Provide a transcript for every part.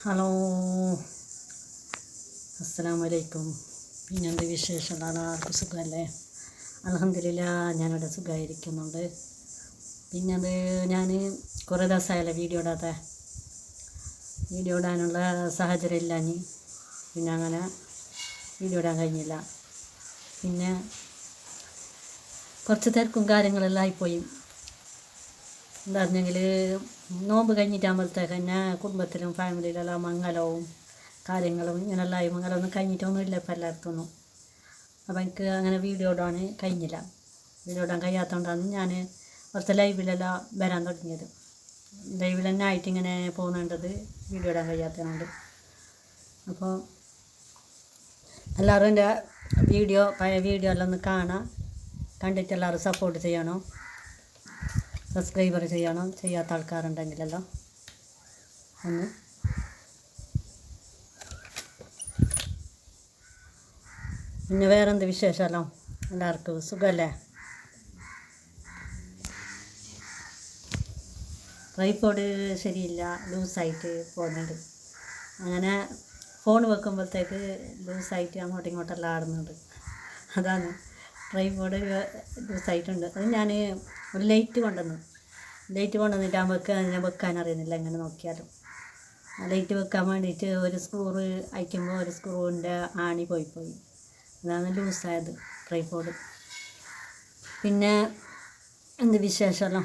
Hello. അസ്സാം വലൈക്കും പിന്നെന്ത് വിശേഷം? ആർക്കും സുഖമല്ലേ അലഹമില്ല ഞാനിവിടെ സുഖമായിരിക്കുന്നുണ്ട് പിന്നത് ഞാൻ കുറേ ദിവസമായല്ലേ വീഡിയോ ഇടാതെ വീഡിയോ ഇടാനുള്ള സാഹചര്യം ഇല്ല ഇനി. പിന്നെ അങ്ങനെ വീഡിയോ ഇടാൻ കഴിഞ്ഞില്ല. പിന്നെ കുറച്ച് തിരക്കും കാര്യങ്ങളെല്ലാം ആയിപ്പോയി. എന്തായിരുന്നെങ്കിൽ നോമ്പ് കഴിഞ്ഞിട്ടാകുമ്പോഴത്തേക്ക് തന്നെ കുടുംബത്തിലും ഫാമിലിയിലെല്ലാം മംഗലവും കാര്യങ്ങളും ഇങ്ങനെയുള്ള മംഗലമൊന്നും കഴിഞ്ഞിട്ടൊന്നും ഇല്ല ഇപ്പം എല്ലായിടത്തൊന്നും അപ്പം എനിക്ക് അങ്ങനെ വീഡിയോ ഇടാൻ കഴിഞ്ഞില്ല. വീഡിയോ ഇടാൻ കഴിയാത്തതുകൊണ്ടാണ് ഞാൻ കുറച്ച് ലൈവിലെല്ലാം വരാൻ തുടങ്ങിയത്. ലൈവിൽ തന്നെ ആയിട്ട് ഇങ്ങനെ പോകുന്നുണ്ടത് വീഡിയോ ഇടാൻ കഴിയാത്തതുകൊണ്ട്. അപ്പോൾ എല്ലാവരും എന്റെ വീഡിയോ പഴയ വീഡിയോ എല്ലാം ഒന്ന് കാണാം. കണ്ടിട്ട് എല്ലാവരും സപ്പോർട്ട് ചെയ്യണം. സബ്സ്ക്രൈബർ ചെയ്യണം. ചെയ്യാത്ത ആൾക്കാരുണ്ടെങ്കിലല്ലോ. ഒന്ന്. പിന്നെ വേറെന്ത് വിശേഷമല്ലോ എല്ലാവർക്കും സുഖമല്ലേ ട്രൈപ്പോഡ് ശരിയില്ല ലൂസായിട്ട് പോകുന്നുണ്ട്. അങ്ങനെ ഫോൺ വെക്കുമ്പോഴത്തേക്ക് ലൂസായിട്ട് അങ്ങോട്ടും ഇങ്ങോട്ടെല്ലാം ആടുന്നുണ്ട്. അതാണ് ട്രൈപോഡ് ലൂസായിട്ടുണ്ട്. അത് ഞാൻ ഒരു ലൈറ്റ് കൊണ്ടുവന്നു. ലൈറ്റ് കൊണ്ടുവന്നിട്ട് ആ വെക്കുക അതിനെ വെക്കാൻ അറിയുന്നില്ല എങ്ങനെ നോക്കിയാലും. ലൈറ്റ് വെക്കാൻ വേണ്ടിയിട്ട് ഒരു സ്ക്രൂറ് അയക്കുമ്പോൾ ഒരു സ്ക്രൂവിന്റെ ആണി പോയി പോയി അതാണ് ലൂസായത് ട്രൈപോഡ് പിന്നെ എന്ത് വിശേഷമല്ലോ?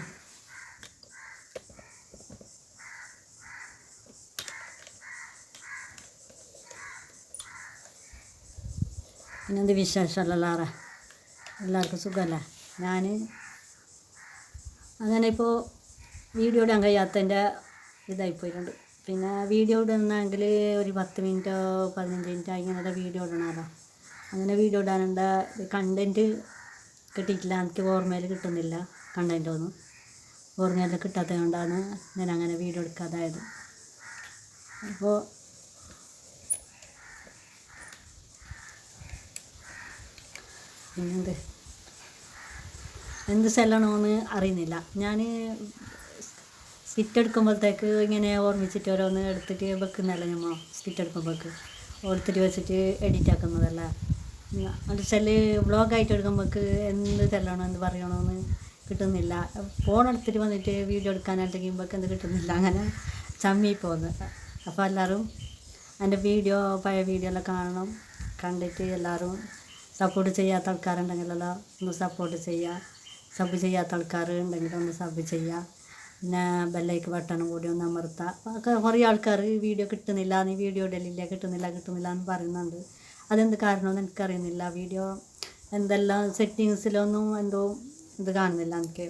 പിന്നെന്ത് വിശേഷമല്ലോ ലാറ? എല്ലാവർക്കും സുഖമല്ലേ? ഞാൻ അങ്ങനെ ഇപ്പോൾ വീഡിയോ ഇടാൻ കഴിയാത്തതിന്റെ ഇതായിപ്പോയിട്ടുണ്ട്. പിന്നെ വീഡിയോ ഇടുന്നെങ്കിൽ ഒരു പത്ത് മിനിറ്റോ പതിനഞ്ച് മിനിറ്റോ ഇങ്ങനത്തെ വീഡിയോ ഇടണമല്ലോ. അങ്ങനെ വീഡിയോ ഇടാനുള്ള കണ്ടന്റ് കിട്ടിയിട്ടില്ല. എനിക്ക് ഓർമ്മയിൽ കിട്ടുന്നില്ല കണ്ടന്റ് ഒന്നും. ഓർമ്മയിൽ കിട്ടാത്തത് കൊണ്ടാണ് ഞാൻ അങ്ങനെ വീഡിയോ എടുക്കാതായത്. അപ്പോൾ പിന്നെന്ത്? എന്ത് സെല്ലണമെന്ന് അറിയുന്നില്ല. ഞാൻ സ്കിറ്റ് എടുക്കുമ്പോഴത്തേക്ക് ഇങ്ങനെ ഓർമ്മിച്ചിട്ട് ഓരോന്ന് എടുത്തിട്ട് വെക്കുന്നതല്ല നമ്മൾ സ്റ്റിറ്റെടുക്കുമ്പോഴേക്ക് ഓർത്തിട്ട് വെച്ചിട്ട് എഡിറ്റ് ആക്കുന്നതല്ല? അത് സെല്ല് വ്ളോഗായിട്ട് എടുക്കുമ്പോഴേക്ക് എന്ത് സെല്ലണോ എന്ത് പറയണമെന്ന് കിട്ടുന്നില്ല. ഫോൺ എടുത്തിട്ട് വന്നിട്ട് വീഡിയോ എടുക്കാനായിട്ട് എടുക്കാനായിട്ടെങ്കിമ്പോഴേക്ക് എന്ത് കിട്ടുന്നില്ല. അങ്ങനെ ചമ്മി പോകുന്നത്. അപ്പോൾ എല്ലാവരും എന്റെ വീഡിയോ പഴയ വീഡിയോ എല്ലാം കാണണം. കണ്ടിട്ട് എല്ലാവരും സപ്പോർട്ട് ചെയ്യാത്ത ആൾക്കാരുണ്ടെങ്കിലെല്ലാം ഒന്ന് സപ്പോർട്ട് ചെയ്യുക. സബ് ചെയ്യാത്ത ആൾക്കാർ ഉണ്ടെങ്കിൽ ഒന്ന് സബ് ചെയ്യുക. പിന്നെ ബെല്ലൈക്ക് ബട്ടണും കൂടി ഒന്ന് അമർത്താം. ഒക്കെ കുറേ ആൾക്കാർ ഈ വീഡിയോ കിട്ടുന്നില്ല നീ വീഡിയോ ഇടലില്ല കിട്ടുന്നില്ല കിട്ടുന്നില്ല എന്ന് പറയുന്നുണ്ട്. അതെന്ത് കാരണമെന്ന് എനിക്കറിയുന്നില്ല. വീഡിയോ എന്തെല്ലാം സെറ്റിങ്സിലൊന്നും എന്തോ ഇത് കാണുന്നില്ല എനിക്ക്.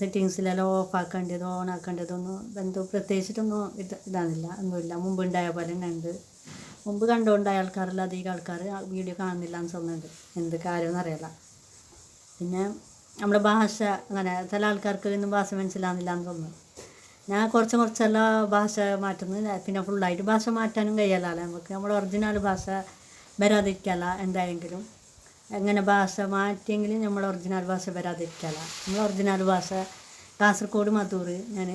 സെറ്റിങ്സിലെല്ലാം ഓഫ് ആക്കേണ്ടതോ ഓൺ ആക്കേണ്ടതൊന്നും എന്തോ പ്രത്യേകിച്ചിട്ടൊന്നും ഇത് ഇതാകുന്നില്ല ഒന്നുമില്ല. മുമ്പ് ഉണ്ടായ പോലെ തന്നെ ഉണ്ട്. മുമ്പ് കണ്ടുകൊണ്ടായ ആൾക്കാരെല്ലാം അധികം ആൾക്കാർ വീഡിയോ കാണുന്നില്ല എന്ന് തോന്നുന്നുണ്ട്. എന്ത് കാര്യമെന്ന് അറിയില്ല. പിന്നെ നമ്മുടെ ഭാഷ അങ്ങനെ ചില ആൾക്കാർക്ക് ഇന്നും ഭാഷ മനസ്സിലാകുന്നില്ല എന്ന് തോന്നുന്നു. ഞാൻ കുറച്ച് കുറച്ചല്ല ഭാഷ മാറ്റുന്നു പിന്നെ ഫുള്ളായിട്ട് ഭാഷ മാറ്റാനും കഴിയല്ല നമുക്ക് നമ്മുടെ ഒറിജിനൽ ഭാഷ വരാതിരിക്കല എന്തായെങ്കിലും. എങ്ങനെ ഭാഷ മാറ്റിയെങ്കിലും നമ്മുടെ ഒറിജിനൽ ഭാഷ വരാതിരിക്കല നമ്മുടെ ഒറിജിനൽ ഭാഷ കാസർഗോഡ് മധൂർ. ഞാൻ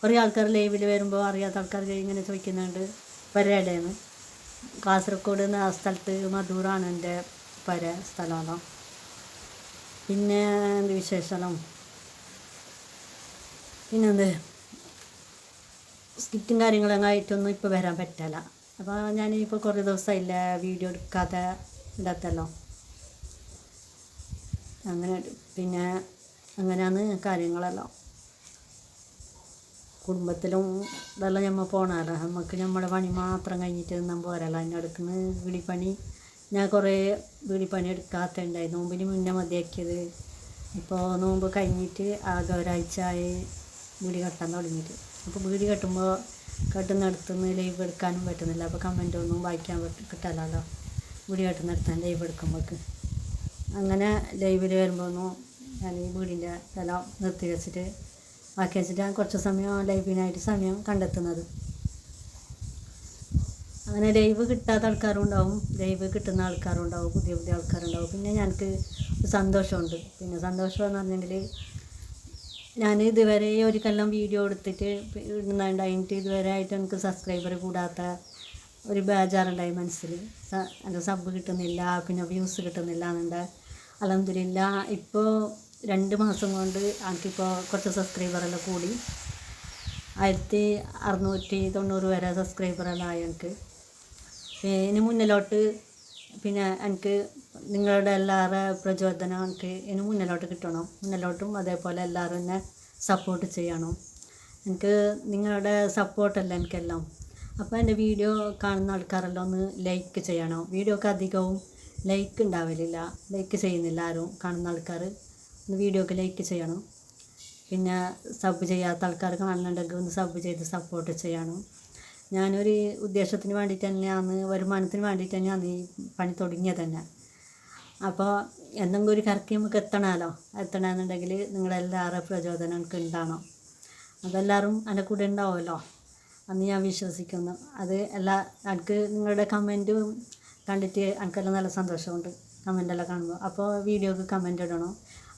കുറേ ആൾക്കാർ ലൈവിൽ വരുമ്പോൾ അറിയാത്ത ആൾക്കാർ ഇങ്ങനെ ചോദിക്കുന്നുണ്ട് പരേടേന്ന് കാസർഗോഡ് എന്ന സ്ഥലത്ത് മധൂറാണ് എന്റെ പര സ്ഥലമാണ്. പിന്നെ എന്ത് വിശേഷം പിന്നെന്ത്? സ്കിറ്റും കാര്യങ്ങളൊക്കെ ആയിട്ടൊന്നും ഇപ്പോൾ വരാൻ പറ്റില്ല അപ്പോൾ ഞാനിപ്പോൾ കുറേ ദിവസമായില്ല വീഡിയോ എടുക്കാതെ ഇടത്തല്ലോ അങ്ങനെ പിന്നെ അങ്ങനെയാണ് കാര്യങ്ങളെല്ലാം. കുടുംബത്തിലും ഇതെല്ലാം നമ്മൾ പോകണമല്ലോ നമുക്ക് നമ്മുടെ പണി മാത്രം കഴിഞ്ഞിട്ട് നിന്നാൽ പോരല്ലോ. അതിന്റെ അടുക്കുന്ന വീടിപ്പണി ഞാൻ കുറേ വീടിപ്പണി എടുക്കാത്തുണ്ടായി നോമ്പിന് മുന്നേ മതിയാക്കിയത്. ഇപ്പോൾ നോമ്പ് കഴിഞ്ഞിട്ട് ആകെ ഒരാഴ്ച ആയി വീട് കെട്ടാൻ തുടങ്ങിയിട്ട്. അപ്പോൾ വീട് കെട്ടുമ്പോൾ കെട്ടുന്നിടത്തുനിന്ന് ലൈവ് എടുക്കാനും പറ്റുന്നില്ല. അപ്പോൾ കമന്റ് ഒന്നും വായിക്കാൻ കിട്ടാലോ വീട് കെട്ടുന്നിടത്ത് ലൈവ് എടുക്കുമ്പോൾക്ക് അങ്ങനെ ലൈവിൽ വരുമ്പോൾ ഒന്നും ഞാൻ ഈ വീടിന്റെ സ്ഥലം നിർത്തി വെച്ചിട്ട് ബാക്കി വെച്ചിട്ട് ഞാൻ കുറച്ച് സമയം ലൈവിനായിട്ട് സമയം കണ്ടെത്തുന്നത്. അങ്ങനെ ലൈവ് കിട്ടാത്ത ആൾക്കാരും ഉണ്ടാവും ലൈവ് കിട്ടുന്ന ആൾക്കാരും ഉണ്ടാവും പുതിയ പുതിയ ആൾക്കാരുണ്ടാവും. പിന്നെ ഞങ്ങൾക്ക് സന്തോഷമുണ്ട്. പിന്നെ സന്തോഷം എന്ന് പറഞ്ഞെങ്കിൽ ഞാൻ ഇതുവരെ ഒരു കൊല്ലം വീഡിയോ എടുത്തിട്ട് ഇടുന്നുണ്ടായിട്ട് ഇതുവരെ ആയിട്ട് എനിക്ക് സബ്സ്ക്രൈബർ കൂടാത്ത ഒരു ബേജാറുണ്ടായി മനസ്സിൽ എന്റെ സബ് കിട്ടുന്നില്ല പിന്നെ വ്യൂസ് കിട്ടുന്നില്ല എന്നുണ്ട്. അലഹമില്ല ഇപ്പോൾ രണ്ട് മാസം കൊണ്ട് എനിക്കിപ്പോൾ കുറച്ച് സബ്സ്ക്രൈബറെല്ലാം കൂടി. ആയിരത്തി അറുന്നൂറ്റി തൊണ്ണൂറ് വരെ സബ്സ്ക്രൈബറെല്ലാം ആയി എനിക്ക്. ഇനി മുന്നിലോട്ട് പിന്നെ എനിക്ക് നിങ്ങളുടെ എല്ലാവരുടെ പ്രചോദനം എനിക്ക് ഇനി മുന്നിലോട്ട് കിട്ടണം. മുന്നിലോട്ടും അതേപോലെ എല്ലാവരും എന്നെ സപ്പോർട്ട് ചെയ്യണം. എനിക്ക് നിങ്ങളുടെ സപ്പോർട്ടല്ല എനിക്കെല്ലാം. അപ്പോൾ എന്റെ വീഡിയോ കാണുന്ന ആൾക്കാരെല്ലാം ഒന്ന് ലൈക്ക് ചെയ്യണം. വീഡിയോക്ക് അധികവും ലൈക്ക് ഉണ്ടാവലില്ല. ലൈക്ക് ചെയ്യുന്നില്ല ആരും. കാണുന്ന ആൾക്കാർ ഒന്ന് വീഡിയോക്ക് ലൈക്ക് ചെയ്യണം. പിന്നെ സബ് ചെയ്യാത്ത ആൾക്കാർ കാണുന്നുണ്ടെങ്കിൽ ഒന്ന് സബ് ചെയ്ത് സപ്പോർട്ട് ചെയ്യണം. ഞാനൊരു ഉദ്ദേശത്തിന് വേണ്ടിയിട്ട് തന്നെയാണ് വരുമാനത്തിന് വേണ്ടിയിട്ട് തന്നെയാണ് ഈ പണി തുടങ്ങിയത് തന്നെ. അപ്പോൾ എന്തെങ്കിലും ഒരു കറക്റ്റ് നമുക്ക് എത്തണമല്ലോ എത്തണമെന്നുണ്ടെങ്കിൽ നിങ്ങളെല്ലാവരുടെ പ്രചോദനം എനിക്ക് ഉണ്ടാവണം. അതെല്ലാവരും എന്റെ കൂടെ ഉണ്ടാവുമല്ലോ? അന്ന് ഞാൻ വിശ്വസിക്കുന്നു. അത് എല്ലാ എനിക്ക് നിങ്ങളുടെ കമന്റും കണ്ടിട്ട് എനിക്കെല്ലാം നല്ല സന്തോഷമുണ്ട് കമന്റെല്ലാം കാണുമ്പോൾ അപ്പോൾ വീഡിയോക്ക് കമന്റ് ഇടണം.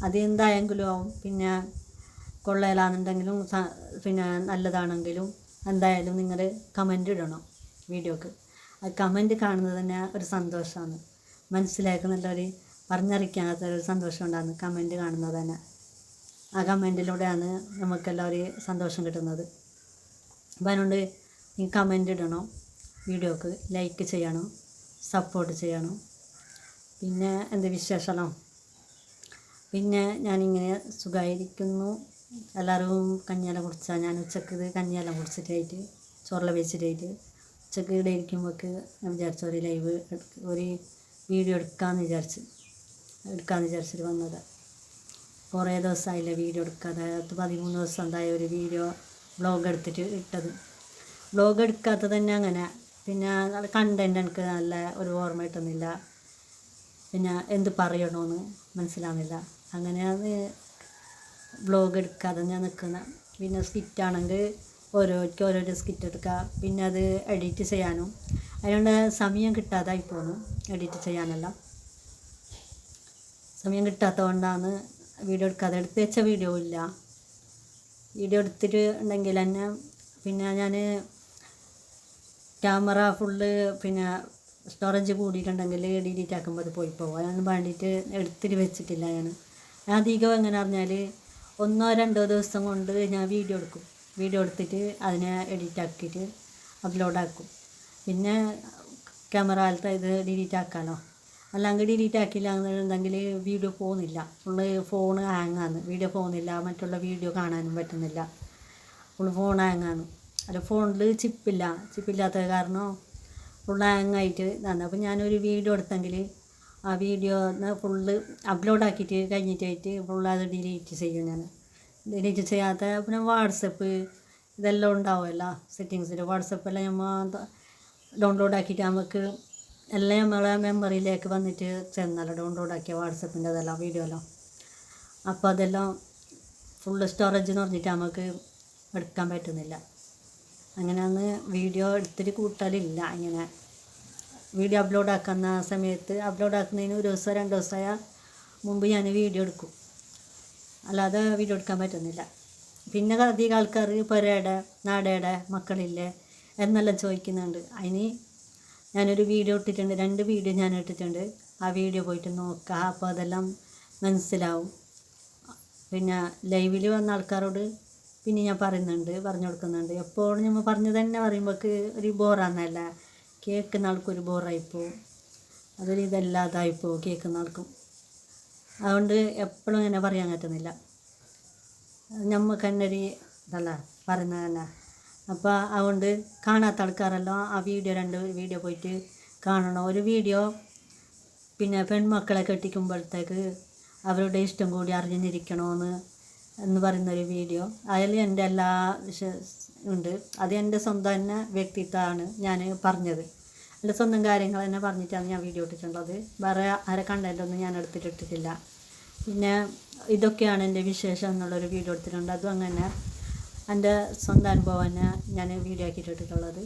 അത് എന്തായെങ്കിലും ആവും. പിന്നെ കൊള്ളയിലാണെന്നുണ്ടെങ്കിലും പിന്നെ നല്ലതാണെങ്കിലും എന്തായാലും നിങ്ങൾ കമന്റ് ഇടണം വീഡിയോക്ക്. ആ കമന്റ് കാണുന്നത് തന്നെ ഒരു സന്തോഷമാണ് മനസ്സിലാക്കുന്നുള്ളൊരു പറഞ്ഞറിയിക്കാത്ത ഒരു സന്തോഷം ഉണ്ടാകുന്നു കമന്റ് കാണുന്നത് തന്നെ. ആ കമന്റിലൂടെയാണ് നമുക്കെല്ലാം ഒരു സന്തോഷം കിട്ടുന്നത്. അപ്പം അതുകൊണ്ട് ഈ കമന്റ് ഇടണം വീഡിയോക്ക് ലൈക്ക് ചെയ്യണം സപ്പോർട്ട് ചെയ്യണം. പിന്നെ എന്ത് വിശേഷമല്ലോ പിന്നെ ഞാനിങ്ങനെ സുഖമായിരിക്കുന്നു എല്ലാവരും കഞ്ഞിയെല്ലാം കുടിച്ചാൽ ഞാൻ ഉച്ചയ്ക്ക് ഇത് കഞ്ഞിയെല്ലാം കുടിച്ചിട്ടായിട്ട് ചോറെല്ലാം വെച്ചിട്ടായിട്ട് ഉച്ചയ്ക്ക് ഇവിടെ ഇരിക്കുമ്പോൾക്ക് ഞാൻ വിചാരിച്ചു ഒരു ലൈവ് ഒരു വീഡിയോ എടുക്കാമെന്ന് വിചാരിച്ച് എടുക്കാമെന്ന് വിചാരിച്ചിട്ട് വന്നത്. കുറേ ദിവസമായില്ല വീഡിയോ എടുക്കാതെ പത്ത് പതിമൂന്ന് ദിവസം എന്തായ ഒരു വീഡിയോ ബ്ലോഗ് എടുത്തിട്ട് ഇട്ടത്. ബ്ലോഗ് എടുക്കാത്തത് തന്നെ അങ്ങനെ. പിന്നെ കണ്ടന്റ് എനിക്ക് നല്ല ഒരു ഓർമ്മ കിട്ടുന്നില്ല. പിന്നെ എന്ത് പറയണമെന്ന് മനസ്സിലാവുന്നില്ല. അങ്ങനെയാണ് വ്ളോഗ് എടുക്കാതെ ഞാൻ നിൽക്കുന്നത് പിന്നെ സ്കിറ്റ് ആണെങ്കിൽ ഓരോർക്ക് ഓരോരോ സ്കിറ്റ് എടുക്കുക പിന്നെ അത് എഡിറ്റ് ചെയ്യാനും. അതിനുള്ള സമയം കിട്ടാതായി പോന്നു എഡിറ്റ് ചെയ്യാനെല്ലാം. സമയം കിട്ടാത്തതുകൊണ്ടാണ് വീഡിയോ എടുക്കാതെ. എടുത്ത് വെച്ച വീഡിയോ ഇല്ല. വീഡിയോ എടുത്തിട്ട് ഉണ്ടെങ്കിൽ തന്നെ പിന്നെ ഞാൻ ക്യാമറ ഫുള്ള് പിന്നെ സ്റ്റോറേജ് കൂടിയിട്ടുണ്ടെങ്കിൽ ഡിലീറ്റ് ആക്കുമ്പോൾ അത് പോയി പോകും അതിന് വേണ്ടിയിട്ട് എടുത്തിട്ട് വെച്ചിട്ടില്ല ഞാൻ. അധികം എങ്ങനെ പറഞ്ഞാൽ ഒന്നോ രണ്ടോ ദിവസം കൊണ്ട് ഞാൻ വീഡിയോ എടുക്കും. വീഡിയോ എടുത്തിട്ട് അതിനെ എഡിറ്റ് ആക്കിയിട്ട് അപ്ലോഡ് ആക്കും. പിന്നെ ക്യാമറ ഇത് ഡിലീറ്റ് ആക്കാമല്ലോ അല്ലെങ്കിൽ ഡിലീറ്റ് ആക്കില്ല എന്നുണ്ടെങ്കിൽ വീഡിയോ പോകുന്നില്ല ഫുള്ള് ഫോൺ ഹാങ്ങാണ് വീഡിയോ പോകുന്നില്ല. മറ്റുള്ള വീഡിയോ കാണാനും പറ്റുന്നില്ല. ഫുള്ള് ഫോൺ ഹാങ്ങാണ് അല്ല ഫോണിൽ ചിപ്പില്ല ചിപ്പില്ലാത്ത കാരണം ഫുൾ ഹാങ്ങായിട്ട് ഇതാണ്. അപ്പോൾ ഞാനൊരു വീഡിയോ എടുത്തെങ്കിൽ ആ വീഡിയോ ഫുള്ള് അപ്ലോഡ് ആക്കിയിട്ട് കഴിഞ്ഞിട്ടായിട്ട് ഫുള്ള് അത് ഡിലീറ്റ് ചെയ്യും ഞാൻ ഡിലീറ്റ് ചെയ്യാത്ത പിന്നെ വാട്സപ്പ് ഇതെല്ലാം ഉണ്ടാവുമല്ലോ സെറ്റിങ്സിൽ വാട്സപ്പെല്ലാം നമ്മൾ ഡൗൺലോഡ് ആക്കിയിട്ട് നമുക്ക് എല്ലാം നമ്മളെ മെമ്മറിയിലേക്ക് വന്നിട്ട് ചെന്നല്ലോ ഡൗൺലോഡ് ആക്കിയ വാട്സപ്പിന്റെ അതെല്ലാം വീഡിയോ എല്ലാം. അപ്പോൾ അതെല്ലാം ഫുള്ള് സ്റ്റോറേജ് എന്ന് പറഞ്ഞിട്ട് നമുക്ക് എടുക്കാൻ പറ്റുന്നില്ല. അങ്ങനെ അങ്ങനെയാണ് വീഡിയോ എടുത്തിട്ട് കൂട്ടലില്ല ഇങ്ങനെ. വീഡിയോ അപ്ലോഡ് ആക്കുന്ന സമയത്ത് അപ്ലോഡ് ആക്കുന്നതിന് ഒരു ദിവസം രണ്ട് ദിവസമായ മുമ്പ് ഞാൻ വീഡിയോ എടുക്കും. അല്ലാതെ വീഡിയോ എടുക്കാൻ പറ്റുന്നില്ല. പിന്നെ അധികം ആൾക്കാർ പെരയുടെ നാടയുടെ മക്കളില്ലേ എന്നെല്ലാം ചോദിക്കുന്നുണ്ട്. അതിന് ഞാനൊരു വീഡിയോ ഇട്ടിട്ടുണ്ട് രണ്ട് വീഡിയോ ഞാൻ ഇട്ടിട്ടുണ്ട്. ആ വീഡിയോ പോയിട്ട് നോക്കുക അപ്പോൾ അതെല്ലാം മനസ്സിലാവും. പിന്നെ ലൈവിൽ വന്ന ആൾക്കാരോട് പിന്നെ ഞാൻ പറയുന്നുണ്ട് പറഞ്ഞു കൊടുക്കുന്നുണ്ട്. എപ്പോഴും നമ്മൾ പറഞ്ഞു തന്നെ പറയുമ്പോൾ ഒരു ബോറാന്നല്ല കേൾക്കുന്ന ആൾക്കൊരു ബോറായിപ്പോവും. അതൊരു ഇതല്ലാതായിപ്പോവും കേൾക്കുന്ന ആൾക്കും അതുകൊണ്ട് എപ്പോഴും ഇങ്ങനെ പറയാൻ പറ്റുന്നില്ല. നമുക്ക് ഒരു ഇതല്ല പറയുന്നത് തന്നെ. അപ്പോൾ അതുകൊണ്ട് കാണാത്ത ആൾക്കാരെല്ലാം ആ വീഡിയോ രണ്ട് വീഡിയോ പോയിട്ട് കാണണം. ഒരു വീഡിയോ പിന്നെ പെൺമക്കളെ കെട്ടിക്കുമ്പോഴത്തേക്ക് അവരുടെ ഇഷ്ടം കൂടി അറിഞ്ഞിരിക്കണമെന്ന് എന്ന് പറയുന്നൊരു വീഡിയോ. അതിൽ എന്റെ എല്ലാ വിശ- ഉണ്ട്. അത് എന്റെ സ്വന്തം തന്നെ വ്യക്തിത്വമാണ് ഞാൻ പറഞ്ഞത്. എന്റെ സ്വന്തം കാര്യങ്ങൾ തന്നെ പറഞ്ഞിട്ടാണ് ഞാൻ വീഡിയോ ഇട്ടിട്ടുള്ളത്. വേറെ ആരെ കണ്ടന്റൊന്നും ഞാൻ എടുത്തിട്ടിട്ടില്ല. പിന്നെ ഇതൊക്കെയാണ് എന്റെ വിശേഷം എന്നുള്ളൊരു വീഡിയോ എടുത്തിട്ടുണ്ട്. അതും അങ്ങനെ എന്റെ സ്വന്തം അനുഭവം തന്നെ ഞാൻ വീഡിയോ ആക്കിയിട്ടിട്ടുള്ളത്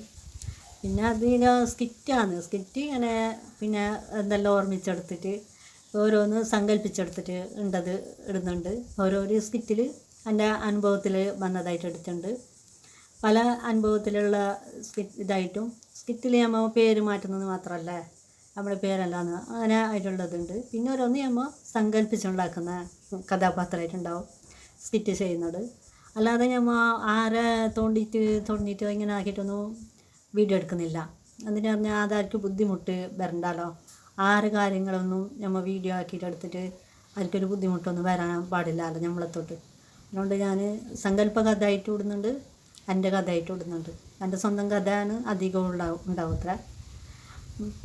പിന്നെ അതിന് സ്കിറ്റാണ് സ്കിറ്റ് ഇങ്ങനെ പിന്നെ എന്തെല്ലാം ഓർമ്മിച്ചെടുത്തിട്ട് ഓരോന്ന് സങ്കല്പിച്ചെടുത്തിട്ട് ഉണ്ടത് ഇടുന്നുണ്ട്. ഓരോരോ സ്കിറ്റിൽ എന്റെ അനുഭവത്തിൽ വന്നതായിട്ട് എടുത്തിട്ടുണ്ട്. പല അനുഭവത്തിലുള്ള ഇതായിട്ടും സ്കിറ്റിൽ നമ്മൾ പേര് മാറ്റുന്നത് മാത്രമല്ല നമ്മുടെ പേരല്ലാന്ന് അങ്ങനെ ആയിട്ടുള്ളതുണ്ട്. പിന്നെ ഓരോന്ന് നമ്മൾ സങ്കല്പിച്ചുണ്ടാക്കുന്ന കഥാപാത്രമായിട്ടുണ്ടാവും സ്കിറ്റ് ചെയ്യുന്നത്. അല്ലാതെ നമ്മൾ ആരെ തോണ്ടിട്ട് തോണ്ടിയിട്ട് ഇങ്ങനെ ആക്കിയിട്ടൊന്നും വീഡിയോ എടുക്കുന്നില്ല. എന്നിട്ട് പറഞ്ഞാൽ അതാർക്ക് ബുദ്ധിമുട്ട് വരണ്ടല്ലോ ആറ് കാര്യങ്ങളൊന്നും നമ്മൾ വീഡിയോ ആക്കിയിട്ട് എടുത്തിട്ട് ആർക്കൊരു ബുദ്ധിമുട്ടൊന്നും വരാൻ പാടില്ലല്ലോ നമ്മളെ തൊട്ട്. അതുകൊണ്ട് ഞാൻ സങ്കല്പ കഥ ആയിട്ട് ഇടുന്നുണ്ട്. എന്റെ കഥയായിട്ട് ഇടുന്നുണ്ട് എന്റെ സ്വന്തം കഥയാണ് അധികം ഉണ്ടാവും ഉണ്ടാവും അത്ര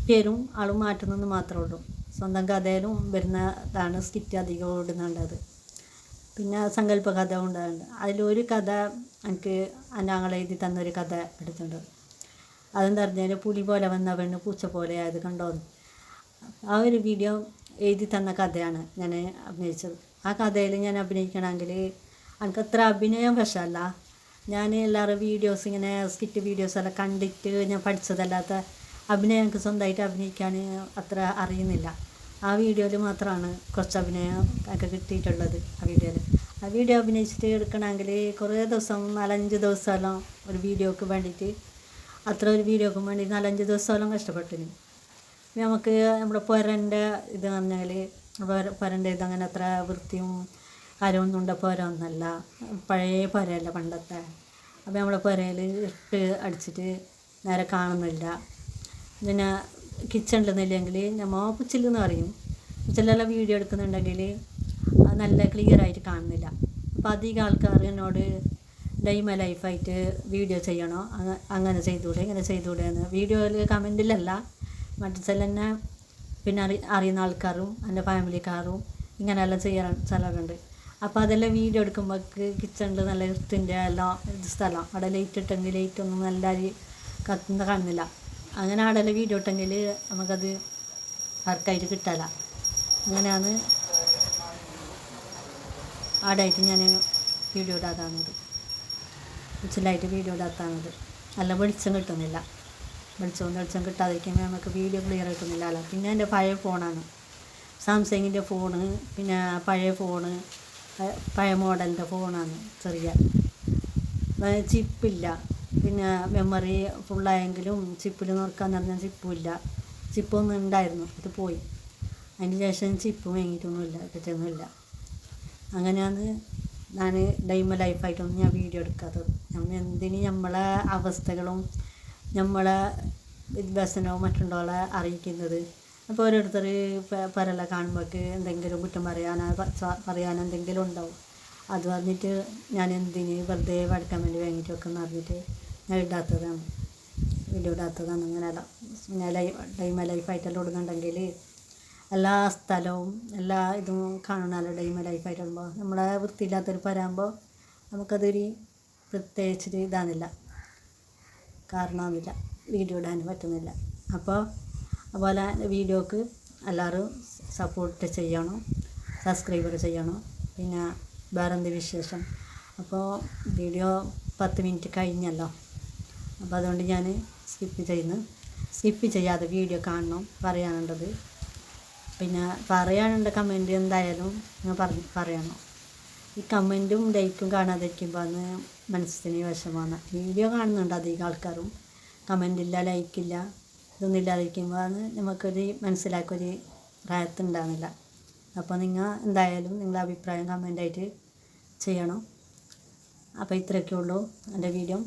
പേരും ആളും മാറ്റുന്നതെന്ന് മാത്രമേ ഉള്ളൂ. സ്വന്തം കഥയിലും വരുന്നതാണ് സ്കിറ്റ് അധികം ഇടുന്നുണ്ടത് പിന്നെ സങ്കല്പ കഥ ഉണ്ടാകുന്നുണ്ട് അതിലൊരു കഥ എനിക്ക് അനാങ്ങൾ എഴുതി തന്നൊരു കഥ എടുത്തിട്ടുണ്ട്. അതെന്താ പറഞ്ഞാൽ പുലി പോലെ വന്ന പെണ്ണ് പൂച്ച പോലെ ആയത് കണ്ടോന്ന് ആ ഒരു വീഡിയോ എഴുതി തന്ന കഥയാണ് ഞാൻ അഭിനയിച്ചത്. ആ കഥയിൽ ഞാൻ അഭിനയിക്കണമെങ്കിൽ എനിക്ക് അത്ര അഭിനയം വശമല്ല. ഞാൻ എല്ലാവരും വീഡിയോസ് ഇങ്ങനെ സ്കിറ്റ് വീഡിയോസ് എല്ലാം കണ്ടിട്ട് ഞാൻ പഠിച്ചതല്ലാത്ത അഭിനയം എനിക്ക് സ്വന്തമായിട്ട് അഭിനയിക്കാൻ അത്ര അറിയുന്നില്ല. ആ വീഡിയോയിൽ മാത്രമാണ് കുറച്ച് അഭിനയം ഒക്കെ കിട്ടിയിട്ടുള്ളത് ആ വീഡിയോയിൽ ആ വീഡിയോ അഭിനയിച്ചിട്ട് എടുക്കണമെങ്കിൽ കുറേ ദിവസം നാലഞ്ച് ദിവസമെല്ലാം ഒരു വീഡിയോക്ക് വേണ്ടിയിട്ട് അത്ര ഒരു വീഡിയോക്ക് വേണ്ടി നാലഞ്ച് ദിവസമെല്ലാം കഷ്ടപ്പെട്ടിന്. നമുക്ക് നമ്മുടെ പുരന്റെ ഇത് പറഞ്ഞാൽ പുരന്റെ ഇത് അങ്ങനെ അത്ര വൃത്തിയും ഉണ്ട് പുര ഒന്നല്ല പഴയ പുരയല്ല പണ്ടത്തെ. അപ്പോൾ നമ്മുടെ പുരയിൽ ഇട്ട് അടിച്ചിട്ട് നേരെ കാണുന്നില്ല. പിന്നെ കിച്ചണിലൊന്നുമില്ലെങ്കിൽ നമ്മൾ പുച്ചിലെന്ന് പറയും. പുച്ചിലെല്ലാം വീഡിയോ എടുക്കുന്നുണ്ടെങ്കിൽ അത് നല്ല ക്ലിയർ ആയിട്ട് കാണുന്നില്ല. അപ്പോൾ അധികം ആൾക്കാർ എന്നോട് ഡൈമ ലൈഫായിട്ട് വീഡിയോ ചെയ്യണോ? അങ്ങനെ ചെയ്തുകൂടെ ഇങ്ങനെ ചെയ്തുകൂടെ എന്ന്. വീഡിയോയിൽ കമന്റിലല്ല മറ്റു തന്നെ പിന്നെ അറി അറിയുന്ന ആൾക്കാരും എന്റെ ഫാമിലിക്കാരും ഇങ്ങനെയെല്ലാം ചെയ്യാൻ ചിലരുണ്ട് അപ്പോൾ അതെല്ലാം വീഡിയോ എടുക്കുമ്പോൾ കിച്ചണിൽ നല്ല വൃത്തിന്റെ എല്ലാം സ്ഥലം. അവിടെ ലൈറ്റ് ഇട്ടെങ്കിൽ ലൈറ്റ് ഒന്നും നല്ല കത്തുന്ന കാണുന്നില്ല. അങ്ങനെ അവിടെ വീഡിയോ ഇട്ടെങ്കിൽ നമുക്കത് വർക്കായിട്ട് കിട്ടല. അങ്ങനെയാണ് ആടായിട്ട് ഞാൻ വീഡിയോ ഇടാതാണത് ഉച്ചിലായിട്ട് വീഡിയോ ഇടാത്താണത് നല്ല വെളിച്ചം കിട്ടുന്നില്ല. വെളിച്ചവും വെളിച്ചം കിട്ടാതിരിക്കുമ്പോൾ നമുക്ക് വീഡിയോ ക്ലിയർ കിട്ടുന്നില്ല അല്ല പിന്നെ എന്റെ പഴയ ഫോണാണ് സാംസങ്ങിന്റെ ഫോണ് പിന്നെ പഴയ ഫോണ് പഴയ മോഡലിന്റെ ഫോണാണ് ചെറിയ. ചിപ്പില്ല. പിന്നെ മെമ്മറി ഫുള്ളായെങ്കിലും ചിപ്പിൽ നോക്കാൻ ചിപ്പും ഇല്ല ചിപ്പൊന്നും ഉണ്ടായിരുന്നു അത് പോയി. അതിന് ശേഷം ചിപ്പ് വാങ്ങിയിട്ടൊന്നുമില്ല കിട്ടുന്നില്ല അങ്ങനെയാണ് ഞാൻ ഡൈമ ലൈഫായിട്ടൊന്നും ഞാൻ വീഡിയോ എടുക്കാത്തത്. നമ്മൾ എന്തിന് നമ്മളെ അവസ്ഥകളും നമ്മളെ വ്യസനവും മറ്റുള്ളവരെ അറിയിക്കുന്നത്. അപ്പോൾ ഓരോരുത്തർ പരല കാണുമ്പോൾക്ക് എന്തെങ്കിലും കുറ്റം പറയാനോ പറയാനോ എന്തെങ്കിലും ഉണ്ടാവും. അത് പറഞ്ഞിട്ട് ഞാൻ എന്തിന് വെറുതെ പഠിക്കാൻ വേണ്ടി വാങ്ങിയിട്ട് വെക്കുന്ന പറഞ്ഞിട്ട് ഞാൻ ഇടാത്തതാണ്. വീഡിയോ ഇടാത്തതാണ്. അങ്ങനെ ഞാൻ ലൈഫ് ഡൈമ ലൈഫായിട്ടെല്ലാം ഇടുന്നുണ്ടെങ്കിൽ എല്ലാ സ്ഥലവും എല്ലാ ഇതും കാണണമല്ലോ ഡൈമ ലൈഫായിട്ട് ഇടുമ്പോൾ നമ്മളെ വൃത്തിയില്ലാത്തൊരു പരാകുമ്പോൾ നമുക്കതൊരു പ്രത്യേകിച്ചൊരു ഇതാകുന്നില്ല കാരണമൊന്നുമില്ല വീഡിയോ ഇടാൻ പറ്റുന്നില്ല. അപ്പോൾ അതുപോലെ വീഡിയോക്ക് എല്ലാവരും സപ്പോർട്ട് ചെയ്യണം സബ്സ്ക്രൈബർ ചെയ്യണം. പിന്നെ വേറെന്ത് വിശേഷം? അപ്പോൾ വീഡിയോ പത്ത് മിനിറ്റ് കഴിഞ്ഞല്ലോ. അപ്പോൾ അതുകൊണ്ട് ഞാൻ സ്കിപ്പ് ചെയ്യുന്നു. സ്കിപ്പ് ചെയ്യാതെ വീഡിയോ കാണണം പറയാനുള്ളത്. പിന്നെ പറയാനുണ്ട് കമന്റ് എന്തായാലും ഞാൻ പറഞ്ഞ് പറയണം. ഈ കമന്റും ലൈക്കും കാണാതിരിക്കുമ്പോൾ അന്ന് മനസ്സിന് വിഷമമാണ്. വീഡിയോ കാണുന്നുണ്ട് അധികം ആൾക്കാരും. കമന്റില്ല ലൈക്കില്ല ഇതൊന്നും ഇല്ലാതിരിക്കുമ്പോൾ അന്ന് നമുക്കൊരു മനസ്സിലാക്കൊരു പ്രായത്തുണ്ടാകുന്നില്ല അപ്പോൾ നിങ്ങൾ എന്തായാലും നിങ്ങളുടെ അഭിപ്രായം കമന്റായിട്ട് ചെയ്യണം. അപ്പോൾ ഇത്രയൊക്കെ ഉള്ളൂ. എന്റെ വീഡിയോ